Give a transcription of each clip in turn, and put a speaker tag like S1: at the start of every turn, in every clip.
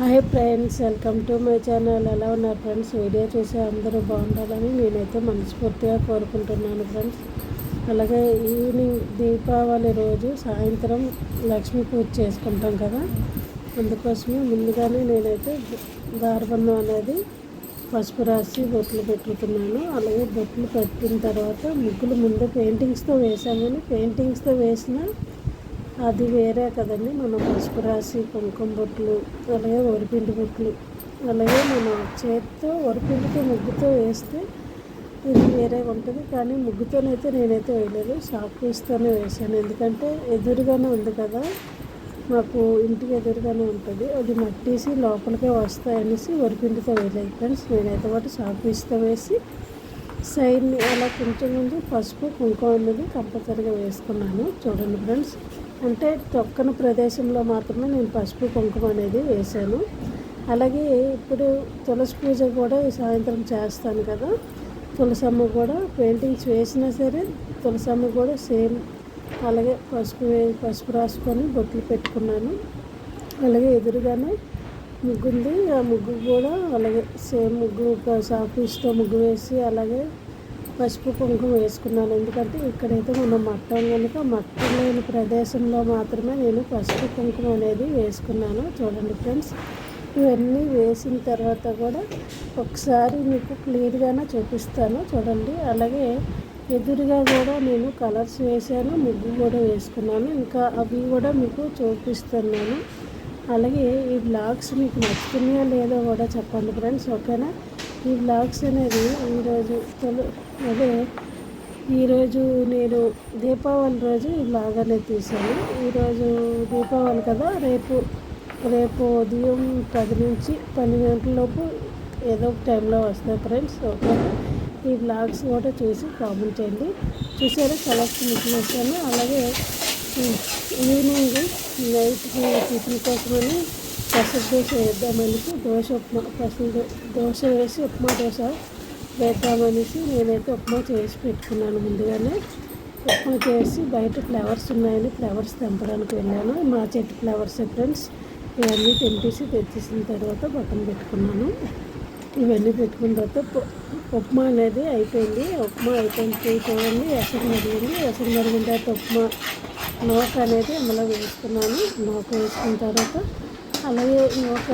S1: Hi friends welcome to my channel. ఎలా ఉన్నారు friends? Video చూసి అందరూ బాగుండాలని నేనైతే మనస్ఫూర్తిగా కోరుకుంటున్నాను ఫ్రెండ్స్. అలాగే ఈవినింగ్ దీపావళి రోజు సాయంత్రం లక్ష్మీ పూజ చేసుకుంటాం కదా. అందుకోసమే ముందుగానే నేనైతే దారబంధం అనేది పసుపు రాసి బొట్లు పెట్టుకున్నాను అలాగే బొట్లు పెట్టిన తర్వాత ముగ్గులు ముందు పెయింటింగ్స్తో వేసామని కానీ పెయింటింగ్స్తో వేసిన అది వేరే కదండి. మనం పసుపు రాసి కుంకుమ బొట్లు అలాగే వరిపిండి బొట్లు అలాగే మనం చేతితో వరిపిండితో ముగ్గుతో వేస్తే ఇది వేరే ఉంటుంది. కానీ ముగ్గుతోనైతే నేనైతే వేయలేదు. షాప్ పీస్తోనే వేసాను ఎందుకంటే ఎదురుగానే ఉంది కదా మాకు ఇంటికి ఎదురుగానే ఉంటుంది. అది మట్టేసి లోపలికే వస్తాయనేసి వరిపిండితో వేయలేదు ఫ్రెండ్స్. నేనైతే వాటి షాప్ పీస్తో వేసి సైడ్ని అలా కొంచెం కొంచెం పసుపు కుంకుమ అనేది కంపల్సరీగా వేసుకున్నాను. చూడండి ఫ్రెండ్స్. అంటే తొక్కన ప్రదేశంలో మాత్రమే నేను పసుపు కుంకుమ అనేది వేశాను. అలాగే ఇప్పుడు తులసి పూజ కూడా సాయంత్రం చేస్తాను కదా. తులసమ్మ కూడా పెయింటింగ్స్ వేసినా సరే తులసమ్మ కూడా సేమ్ అలాగే పసుపు పసుపు రాసుకొని బొట్లు పెట్టుకున్నాను. అలాగే ఎదురుగానే ముగ్గు ఉంది ఆ ముగ్గు కూడా అలాగే సేమ్ ముగ్గు సాఫీస్తో ముగ్గు వేసి అలాగే పసుపు కుంకుమ వేసుకున్నాను. ఎందుకంటే ఇక్కడైతే మనం మట్టం కనుక మట్టం లేని ప్రదేశంలో మాత్రమే నేను పసుపు కుంకుమ అనేది వేసుకున్నాను. చూడండి ఫ్రెండ్స్ ఇవన్నీ వేసిన తర్వాత కూడా ఒకసారి మీకు క్లియర్గానే చూపిస్తాను. చూడండి అలాగే ఎదురుగా కూడా నేను కలర్స్ వేసాను ముగ్గు కూడా వేసుకున్నాను. ఇంకా అవి కూడా మీకు చూపిస్తున్నాను. అలాగే ఈ బ్లాగ్స్ మీకు నచ్చుతున్నాయో లేదో కూడా చెప్పండి ఫ్రెండ్స్ ఓకేనా? ఈ బ్లాగ్స్ అనేది ఈరోజు తొలి అదే ఈరోజు నేను దీపావళి రోజు ఈ బ్లాగ్ అనేది తీశాను. ఈరోజు దీపావళి కదా రేపు రేపు ఉదయం పది నుంచి పన్నెండు గంటలలోపు ఏదో ఒక టైంలో వస్తాయి ఫ్రెండ్స్ ఓకే? ఈ బ్లాగ్స్ కూడా చూసి కామెంట్ చేయండి. చూసారా కలెక్షన్ చేశాను అలాగే ఈవినింగ్ నైట్కి టిఫిన్ కోసమని పెసర దోశ వేద్దామనేసి దోశ ఉప్మా పెసర దోశ వేసి ఉప్మా దోశ వేద్దామనేసి నేనైతే ఉప్మా చేసి పెట్టుకున్నాను ముందుగానే. ఉప్మా చేసి బయట ఫ్లవర్స్ ఉన్నాయని ఫ్లవర్స్ తెంపడానికి వెళ్ళాను. మా చెట్టు ఫ్లవర్స్ ఫ్రెండ్స్ ఇవన్నీ తెంపేసి తెచ్చేసిన తర్వాత బట్టన్ పెట్టుకున్నాను. ఇవన్నీ పెట్టుకున్న తర్వాత ఉప్మా అనేది అయిపోయింది. ఉప్మా అయిపోయింది చూడండి ఎసరు మరిగింది. ఎసరు మరిగిన తర్వాత ఉప్మా నోక అనేది అందులో వేసుకున్నాను నోక వేసుకున్న తర్వాత అలాగే ఒక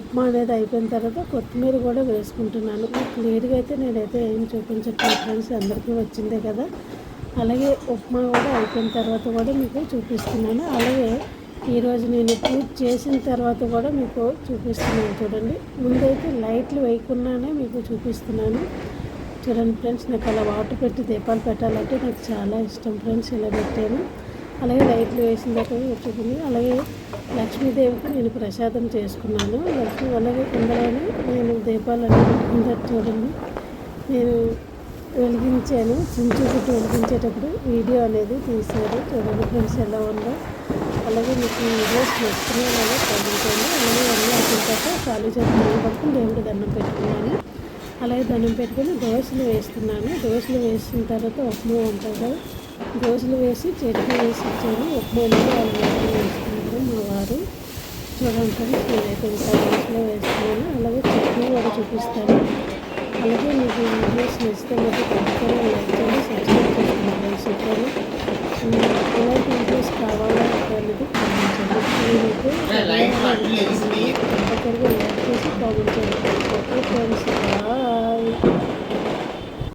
S1: ఉప్మా అనేది అయిపోయిన తర్వాత కొత్తిమీర కూడా వేసుకుంటున్నాను. క్లియర్గా అయితే నేనైతే ఏం చూపించట్లేదు ఫ్రెండ్స్ అందరికీ వచ్చిందే కదా. అలాగే ఉప్మా కూడా అయిపోయిన తర్వాత కూడా మీకు చూపిస్తున్నాను. అలాగే ఈరోజు నేను పూజ చేసిన తర్వాత కూడా మీకు చూపిస్తున్నాను చూడండి. ముందైతే లైట్లు వేయకుండానే మీకు చూపిస్తున్నాను. చూడండి ఫ్రెండ్స్ నాకు అలా వాటర్ పెట్టి దీపాలు పెట్టాలంటే నాకు చాలా ఇష్టం ఫ్రెండ్స్ ఇలా పెట్టాను. అలాగే లైట్లు వేసిన తర్వాత వచ్చింది అలాగే లక్ష్మీదేవికి నేను ప్రసాదం చేసుకున్నాను. లక్ష్మీ అలాగే కుండలోనే నేను దీపాలు పెట్టుకుంటారు చూడండి నేను వెలిగించాను. చుంచు వెలిగించేటప్పుడు వీడియో అనేది తీశారు. చూడండి ఫ్రెండ్స్ ఎలా ఉందో. అలాగే మీకు వీడియోస్ నచ్చుతున్నాయో తగ్గించండి అలాగే అన్నీ అయిపోయాక ఖాళీ చేతులు పట్టుకుని దేవుడి దండం పెట్టుకున్నాను. అలాగే దండం పెట్టుకుని దోశలు వేస్తున్నాను. దోశలు వేసిన తర్వాత ఉప్మా ఉంటుంది కదా. దోశలు వేసి చట్నీ వేసి ఇచ్చాను ఉప్మా వాళ్ళు వేసుకుంటారు మా వారు. చూడండి ఫ్రెండ్స్ నేనైతే ఇంకా దోశలో వేస్తున్నాను అలాగే చట్నీ కూడా చూపిస్తాను. అలాగే మీకు వీడియోస్ నచ్చితే మీకు తప్పకుండా లైక్ చేయండి సబ్స్క్రైబ్ చేసుకోండి. ఫ్రెండ్స్ ఓకేనా ఎలాంటి వీడియోస్ కావాలా అనేది కామెంట్ చేయండి. నేనైతే తప్పకుండా లైక్ చేసి కామెంట్ చేయండి. Okay friends.